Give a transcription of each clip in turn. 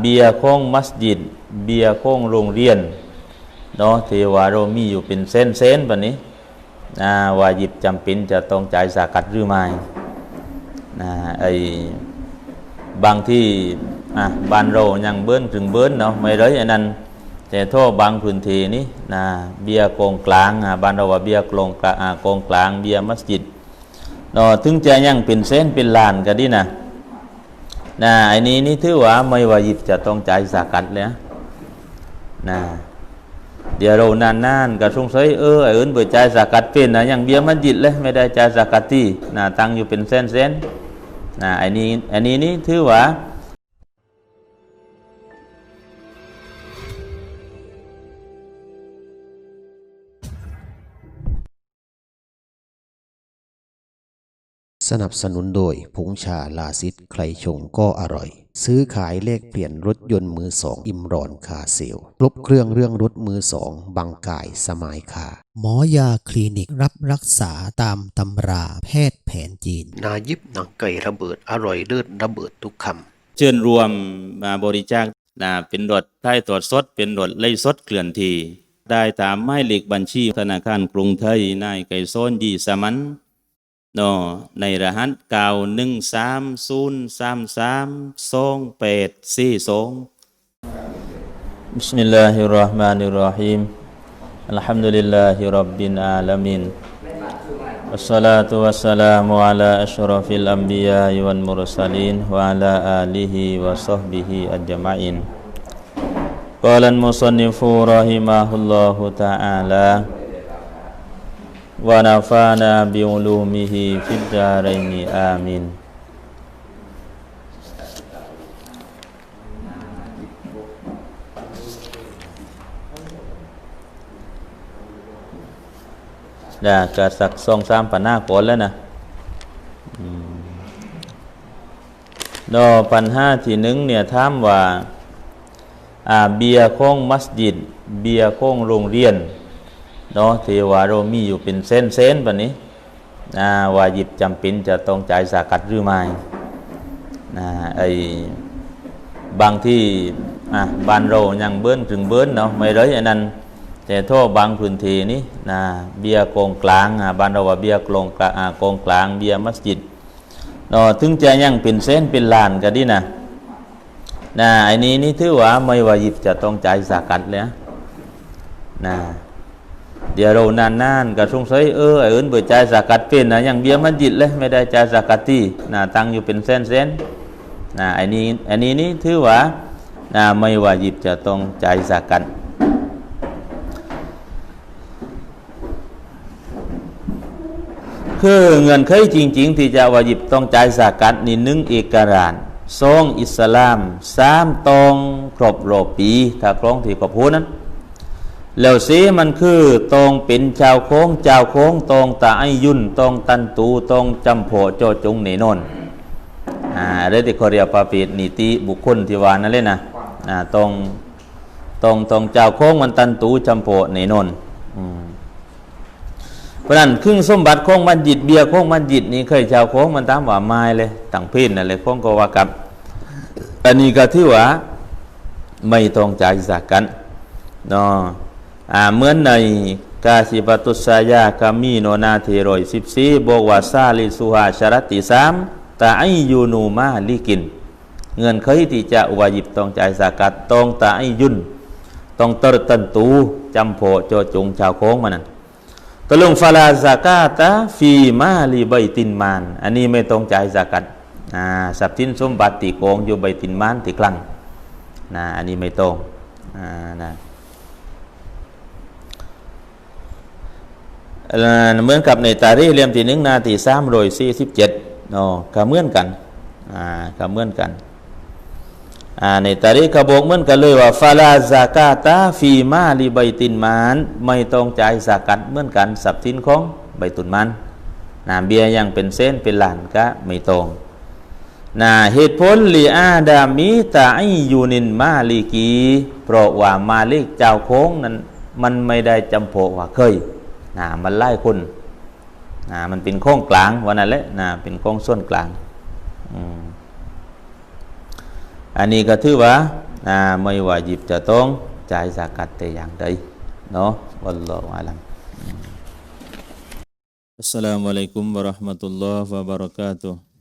เบียร์ของมัสยิด เบียร์ของโรงเรียนเนาะเทวาเรามีอยู่เป็นเส้นเส้นแบบนี้นะวาหยิบจำเป็นจะต้องจ่ายสากัดหรือไม่นะไอ้บางที่อะบ้านเรายังเบิ้นถึงเบิ้นเนาะไม่เลยอันนั้นแต่ทั่วบางพื้นที่นี่นะเบียร์โกงกลางบ้านเราว่าเบียร์โกงกลางอะโกงกลางเบียมัสยิดเนาะถึงจะยังเป็นเส้นเป็นลานก็ดีนะ นะไอ้นี้นี่ถือว่าไม่ว่าหยิบจะต้องจ่ายสากัดเลยนะนะเดี๋ยวเรานานๆก็สงสัยเออไอ้อื่นเปิดจ่ายสากัดเป็นนะอย่างเบียมัสยิดเลยไม่ได้จ่ายสากัดที่นะตั้งอยู่เป็นเส้นๆนะไอ้นี้ไอ้นี้นี่ถือว่า สนับสนุนโดยผงชาลาซิดใครชงก็อร่อย ซื้อขายเลขเปลี่ยนรถยนต์มือสองอิมรอนคาเซลครบเครื่องเรื่องรถมือสองบางกายสมายคาหมอยาคลินิกรับรักษาตามตำราแพทย์แผนจีน นายิบหนังไก่ระเบิดอร่อยเลิศระเบิดทุกคำเชิญรวมมาบริจาคนะเป็นรถได้ตรวจสดเป็นรถไล่สดเคลื่อนที่ได้ตามหมายเลขบัญชีธนาคารกรุงไทยนายไก่โซนยีสมัน เนอในรหัสเก้าหนึ่งสามศูนย์สามสามสองแปดสี่สองบิสมิลลาฮิรราะห์มานิรราะฮีมอัลฮัมดุลิลลาฮิรับบิลอาลามิน والصلاة والسلام على أشرف الأنبياء والمرسلين وعلى آله وصحبه أجمعين قال المصنف رحمه الله تعالى ونفعنا بعلومه في الدارين آمين đã cả sạc xong sam phần na cổ lên nè đó phần ha thì nứng nè tham và à bia khôn masjid bia khôn rồng riêng เนามว่าเราะเทวารมีอยู่เป็นเส้นเส้นแบบนี้นะวายิบจำเป็นจะต้องจ่ายสากัดหรือไม่นะไอ้บางที่อะบ้านเรายังเบิ้นถึงเบิ้นเนาะไม่เลยอันนั้น แต่ทั่วบางพื้นที่นี่นะเบียร์โกงกลางอะบ้านเราว่าเบียร์โกงกลางอะโกงกลางเบียมัสยิดเนาะถึงจะยังเป็นเส้นเป็นลานก็ดีนะนะไอ้นี้นี่ถือว่าไม่วายิบจะต้องจ่ายสากัดเลยนะ เดี๋ยวเรานานๆก็สงสัยเออไอ้อื่นเปิดจ่ายสากัดเป็นนะยังเบียร์มัสยิดเลยไม่ได้ใจสากัดที่นะตั้งอยู่เป็นเส้นๆนะไอ้นี้ไอ้นี้นี่ถือว่านะไม่ว่าหยิบจะต้องใจสากัดคือเงินเคยจริง ๆ ที่จะว่าจิบต้องใจสากัดนี่หนึ่งเอกรานสองอิสลามสามตองครบโรปี ถ้าครองที่ครบพูนั้น แล้วสีมันคือตองเป็นชาวโค้งชาวโค้งตองตาไอยุ่นตองตันตูตองจำโผโจจงเนนนอ่าเรื่อเรียปาปิดนิติบุคคลที่วานั่นเลยนะอ่าตองตองตองเจ้าโค้งมันตันตูจำโผเนนนอืมเพราะนั้นครึ่งสมบัติของมันจิตเบียร์ของมันจิตนี่เคยชาวโค้งมันตามว่าไม้เลยต่างพินอะไรของก็ว่ากับอันนี้ก็ที่ว่าไม่ต้องจ่ายสักกันเนาะ เหมือนในกาสิปตุสายากามีโนนาเทโรยสิบสี่บอกว่าซาลิสุฮาชรติสามตาไอยูนูมาลิกิน เงินเคยที่จะวายิบตองจ่ากัดตองตาไอยุนตองตรตันตูจำโผโจจงชาวโค้งมันนั่นตกลงฟาลาซากาตาฟีมาลีใบตินมาน อันนี้ไม่ต้องจ่ายสากัดอ่าทรัพย์สินสมบัติติโกงอยู่ใบตินมานติคลังนะอันนี้ไม่ต้องอ่านะ เหมือนกับในตารีเรียมที่หนึ่งนาทีสามร้อยสี่สิบเจ็ดเนาะก็เหมือนกันอ่าก็เหมือนกันอ่าในตารีกระบอกเหมือนกันเลยว่าฟาลาซากาตาฟีมาลีใบตินมานไม่ต้องจ่ายสากัดเหมือนกันทรัพย์สินของใบตุนมันนะเบียยังเป็นเส้นเป็นหลานก็ไม่ตรงนะเหตุผลลีอาดามิตาไอยูนินมาลีกี เพราะว่ามาลิกเจ้าโค้งนั้นมันไม่ได้จำโพกว่าเคย นะมันไล่คนนะมันเป็นโค้งกลางวันนั้นแหละนะเป็นโค้งส่วนกลางอืม อันนี้ก็ถือว่าอ่าไม่วาจิบจะต้องจ่ายสากัดแต่อย่างใดเนาะวัลลอฮุอาลัมอัสสลามุอะลัยกุมวะเราะห์มะตุลลอฮ์วะบะเราะกาตุฮ์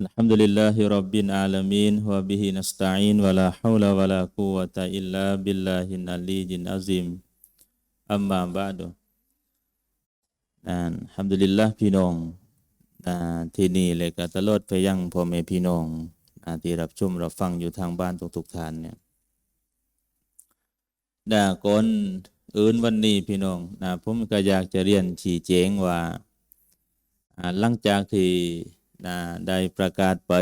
الحمد لله رب العالمين وبه نستعين ولا حول ولا قوة إلا بالله العلي العظيم أما بعد อ่าอัลฮัมดุลิลละพี่น้องอ่าที่นี่เลยก็ตลอดไปยังพ่อแม่พี่น้องอ่าที่รับชมรับฟังอยู่ทางบ้านทุกๆท่านเนี่ยด่าก่อนอื่นวันนี้พี่น้องนะผมก็อยากจะเรียนชี้แจงว่าอ่าหลังจากที่นะได้ประกาศไป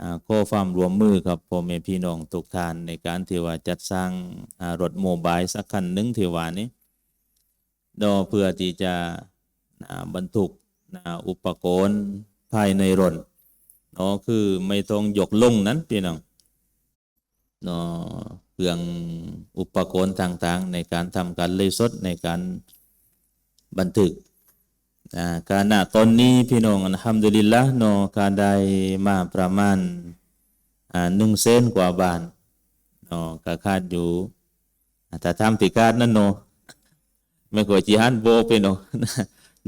อ่าข้อความรวมมือกับพ่อแม่พี่น้องทุกท่านในการที่ว่าจัดสร้างอ่ารถโมบายสักคันหนึ่งที่ว่านี้ ดอเพื่อที่จะบรรทุกอุปกรณ์ภายในรถเนาะคือไม่ต้องยกลงนั้นพี่น้องเนาะเครื่องอุปกรณ์ต่างๆ ในการทำการเลยสดในการบันทึกการณตอนนี้พี่น้องอัลฮัมดุลิลละเนาะการได้มาประมาณหนึ่งเซนกว่าบาทเนาะก็คาดอยู่แต่ทำติการนั่นเนาะ ไม่กว่าจีฮันโบไปเนาะ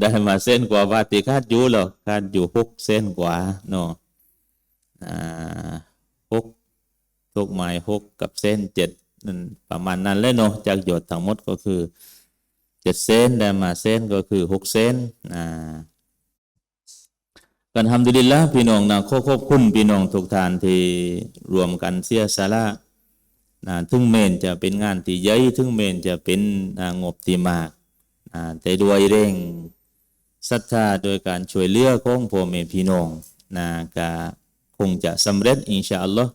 ได้มาเส้นกว่าบาติคาดอยู่หรอคาดอยู่หกเส้นกว่าเนาะอ่าหกทุกไม้หกกับเส้นเจ็ดนั่นประมาณนั้นเลยเนาะจากหยดทั้งหมดก็คือเจ็ดเส้นได้มาเส้นก็คือหกเส้นอ่ากันทำดีละพี่น้องนะขอขอบคุณพี่น้องทุกท่านที่รวมกันเสียสาระ นะถึงเมนจะเป็นงานที่ใหญ่ถึงเมนจะเป็นงบที่มากอ่าแต่ด้วยเร่งศรัทธาโดยการช่วยเหลือของพ่อแม่พี่น้องนะก็คงจะสำเร็จอินชาอัลลอฮ์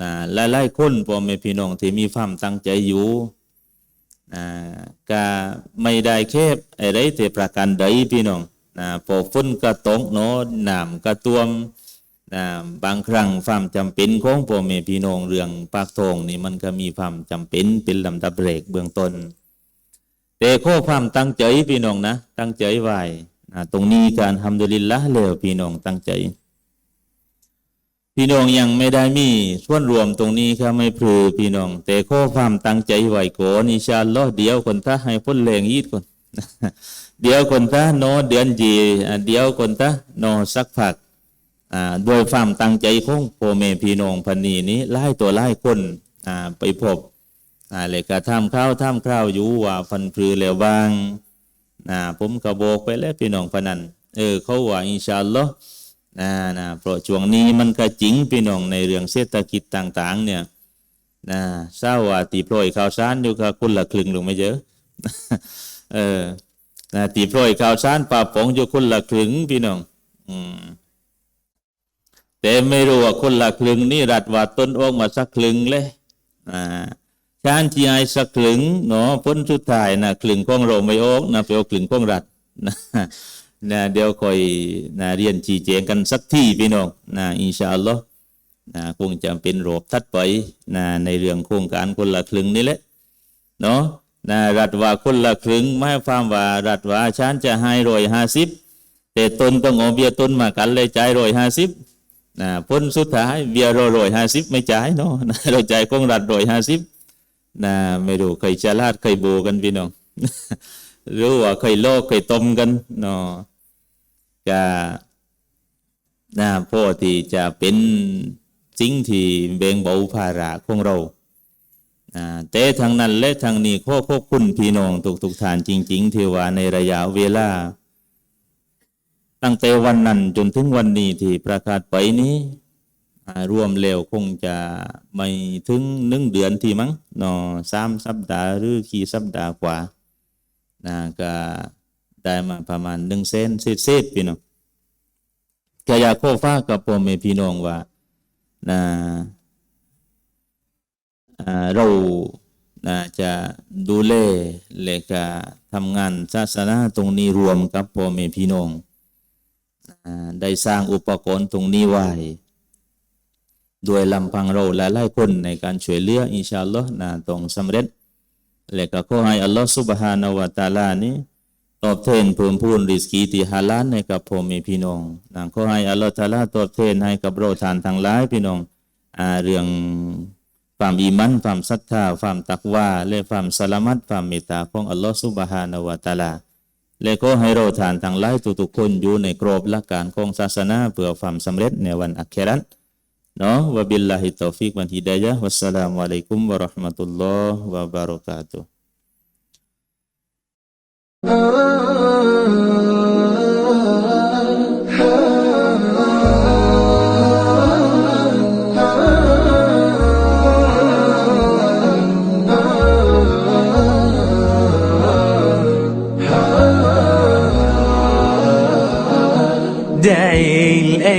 นะหลายๆคนพ่อแม่พี่น้องที่มีความตั้งใจอยู่นะก็ไม่ได้แค่อะไรแต่ประการใดพี่น้องนะพอฝนกระตกเนาะน้ำกระตวม นะบางครั้งความจำเป็นของพ่อแม่พี่น้องเรื่องปากทองนี่มันก็มีความจำเป็นเป็นลำดับเรกเบื้องต้น แต่ข้อความตั้งใจพี่น้องนะ ตั้งใจไว้นะตรงนี้การทำดุลิลละแล้วพี่น้องตั้งใจ พี่น้องยังไม่ได้มีส่วนรวมตรงนี้ครับไม่พลือพี่น้อง แต่ข้อความตั้งใจไว้ก่อนอิชาลลอเดียวคนท่าให้พ้นแรงยีดก่อนเดี๋ยวคนท่าโนเดือนจีเดี๋ยวคนท่าโนสักผัก ด้วยความตั้งใจของพ่อแม่พี่น้องพันนีนี้ไล่ตัวไล่คนไปพบอ่าเลยก็ทำข้าวทำข้าวอยู่ว่าฟันพลือแล้วบางผมกระโบกไปแล้วพี่น้องพนันเออเขาว่าอินชาอัลลอฮ์นะนะเพราะช่วงนี้มันก็จริงพี่น้องในเรื่องเศรษฐกิจต่าง ๆ เนี่ยนะทราว่าตีโปรยข่าวสารอยู่กับคนละครึ่งลงไม่เยอะเออนะตีโปรยข่าวสารป่าปองอยู่คนละครึ่งพี่น้อง อืม แต่ไม่รู้ว่าคนละครึ่งนี่รัฐว่าต้นออกมาสักครึ่งเลยอ่าชานจีไอสักครึ่งเนาะพ้นสุดท้ายนะครึ่งของเราไม่ออกนะไปเอาครึ่งของรัฐนะนะเดี๋ยวคอยนะเรียนชี้แจงกันสักที่พี่น้องนะอินชาอัลลอฮ์นะคงจะเป็นโรบทัดไปนะในเรื่องโครงการคนละครึ่งนี่แหละเนาะนะรัฐว่าคนละครึ่งไม่ความว่ารัฐว่าชานจะให้ร้อยห้าสิบแต่ตนต้องเอาเบียต้นมากันเลยใจร้อยห้าสิบ นะพ้นสุดท้ายเบียร์โรยห้าสิบไม่จ่ายเนาะเราจ่ายกองรัฐโรยห้าสิบนะไม่รู้ใครจะลาดใครโบกันพี่น้องรู้ว่าใครโลกใครต้มกันเนาะจะนะพ่อที่จะเป็นสิ่งที่เบ่งเบาภาระของเราแต่ทางนั้นและทางนี้ข้อขอบคุณพี่น้องทุกๆท่านจริง ๆ ที่ว่าในระยะเวลา ตั้งแต่วันนั้นจนถึงวันนี้ที่ประกาศไปนี้รวมแล้วคงจะไม่ถึงหนึ่งเดือนที่มั้งนอสามสัปดาห์หรือกี่สัปดาห์กว่านะก็ได้มาประมาณหนึ่งเซนเศษๆพี่น้องก็อยากขอฟ้ากับพ่อแม่พี่น้องว่านะอ่าเรานะจะดูแลและก็ทำงานศาสนาตรงนี้รวมกับพ่อแม่พี่น้อง ได้สร้างอุปกรณ์ตรงนี้ไว้ด้วยลำพังเราและหลายคนในการช่วยเหลืออินชาอัลลอฮ์นะตรงสำเร็จ และก็ขอให้อัลลอฮ์สุบฮานาวะตาลานี้ตอบแทนเพิ่มพูนริสกีติฮาลานในกับพ่มีพี่น้องนะขอให้อัลลอฮ์ตาลาตอบแทนให้กับเราทานทั้งหลายพี่น้องอเรื่องความอิมันความศรัทธาความตักว่าและความสลามัดความเมตตาของอัลลอฮ์สุบฮานาวะตาลา และก็ให้เราทานทั้งหลายทุกๆคนอยู่ในกรอบหลักการของศาสนาเพื่อความสำเร็จในวันอัคราตเนาะวะบิลลาฮิตอฟิกวันฮิดายะวัสสลามุอะลัยกุมวะราะห์มะตุลลอฮ์วะบะเราะกาตุ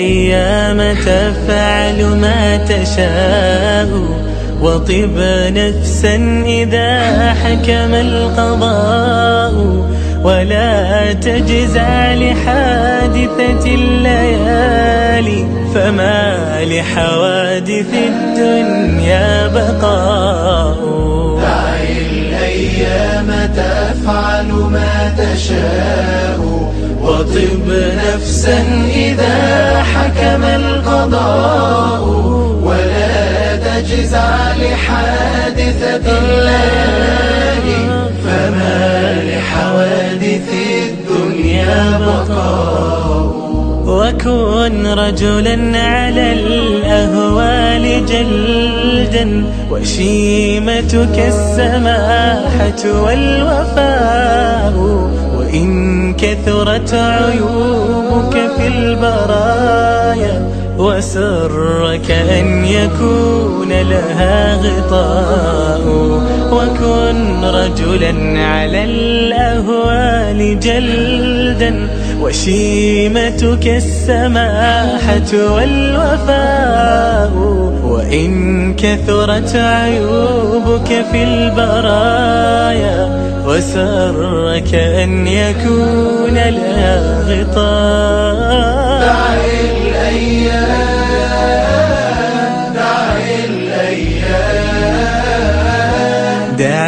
الأيام تفعل ما تشاء وطب نفسا إذا حكم القضاء ولا تجزع لحادثة الليالي فما لحوادث الدنيا بقاء. الأيام تفعل ما تشاء. وطب نفسا إذا حكم القضاء ولا تجزع لحادثة الليالي فما لحوادث الدنيا بقاء. وكن رجلا على الأهوال جلدا وشيمتك السماحة والوفاء. وإن كثرت عيوبك في البرايا وسرك أن يكون لها غطاء وكن رجلا على الأهوال جلدا وشيمتك السماحة والوفاء وإن كثرت عيوبك في البرايا وسرك أن يكون لها غطاء. دعي الأيام.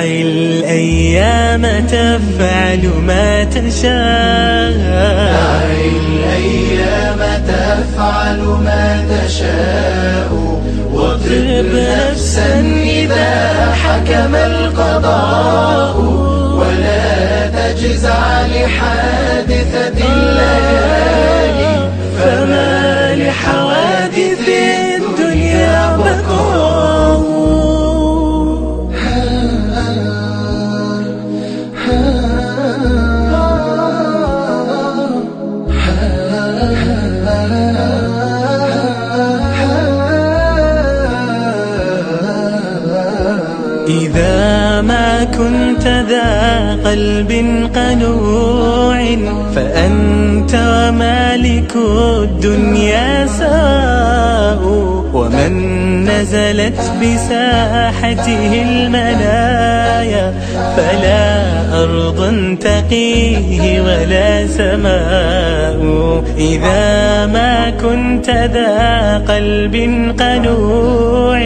دعي الأيام تفعل ما تشاء. دعي الأيام تفعل ما تشاء. واطرب نفسا إذا حكم القضاء. ولا تجزع لحادثة الليالي. قلب قنوع فأنت ومالك الدنيا سواء ومن نزلت بساحته المنايا فلا أرض تقيه ولا سماء. إذا ما كنت ذا قلب قنوع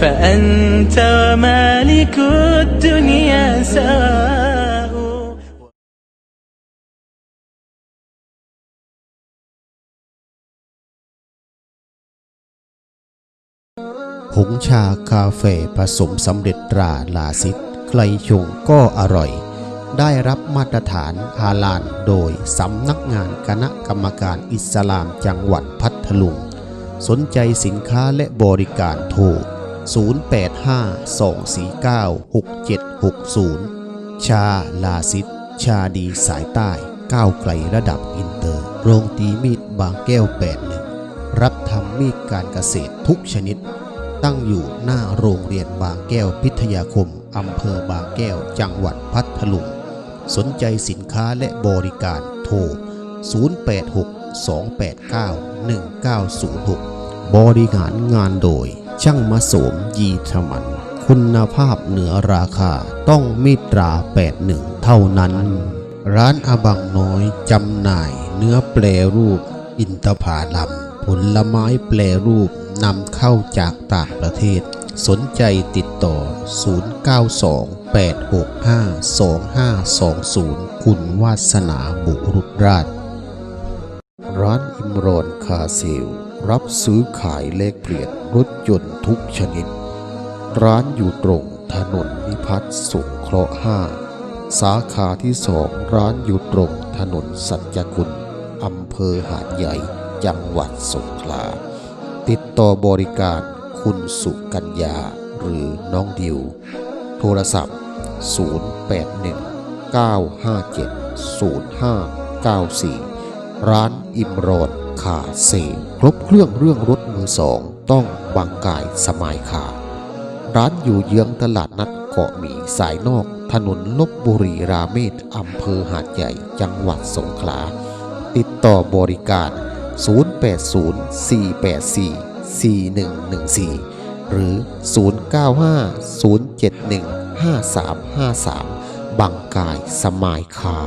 فأنت ومالك الدنيا سواء ผงชากาแฟผสมสำเร็จตราลาซิดใครชงก็อร่อย ได้รับมาตรฐานฮาลาลโดยสำนักงานคณะกรรมการอิสลามจังหวัดพัทลุง สนใจสินค้าและบริการโทร 0852496760 ชาลาซิดชาดีสายใต้ก้าวไกลระดับอินเตอร์ โรงตีมีดบางแก้ว81รับทำมีดการเกษตรทุกชนิด ตั้งอยู่หน้าโรงเรียนบางแก้วพิทยาคม อำเภอบางแก้ว จังหวัดพัทลุง สนใจสินค้าและบริการโทร 0862891906 บริหารงานโดย ช่างมาโสมยีธมัน คุณภาพเหนือราคาต้องมีตรา 81 เท่านั้น ร้านอาบังน้อยจำหน่ายเนื้อแปรรูป อินทผาลัมผลไม้แปรรูปนำเข้าจากต่างประเทศ สนใจติดต่อ 0928652520 คุณวาสนาบุรุษราช ร้านอิมรอนคาเซล รับซื้อขายเลขเปลี่ยนรถยนต์ทุกชนิด ร้านอยู่ตรงถนนนิพัฒน์สุขเคราะห์5สาขาที่สองร้านอยู่ตรงถนนสัจจกุล อำเภอหาดใหญ่ จังหวัดสงขลา ติดต่อบริการคุณสุกัญญา หรือน้องดิว โทรศัพท์ 081 957 0594 ร้านอิมรอนคาเซลครบเครื่องเรื่องรถมือสอง ต้องบางกายสมายคาร้านอยู่เยื้องตลาดนัดเกาะหมีสายนอก ถนนลบบุรีราเมศอำเภอหาดใหญ่ จังหวัดสงขลา ติดต่อบริการ 080-484-4114 หรือ 095-071-5353บังกายสมายคา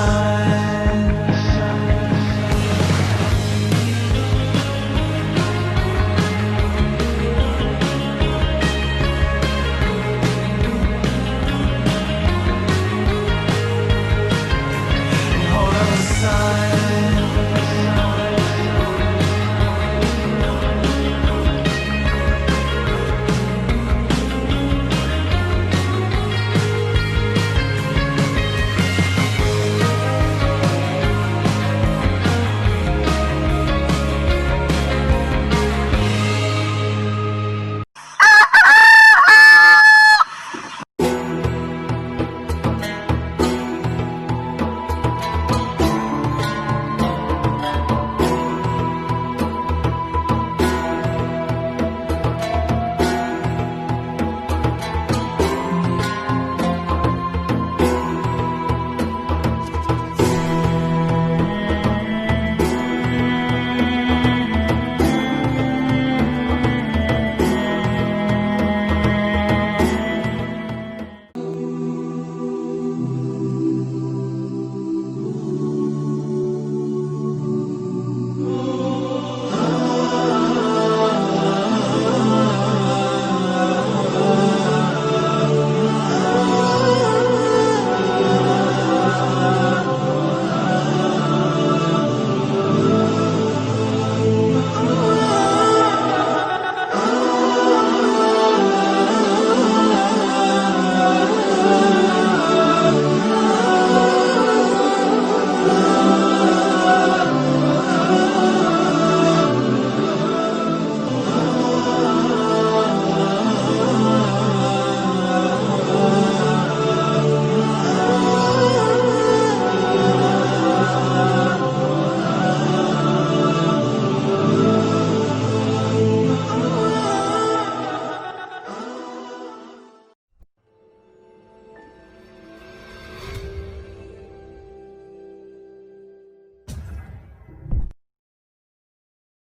sun.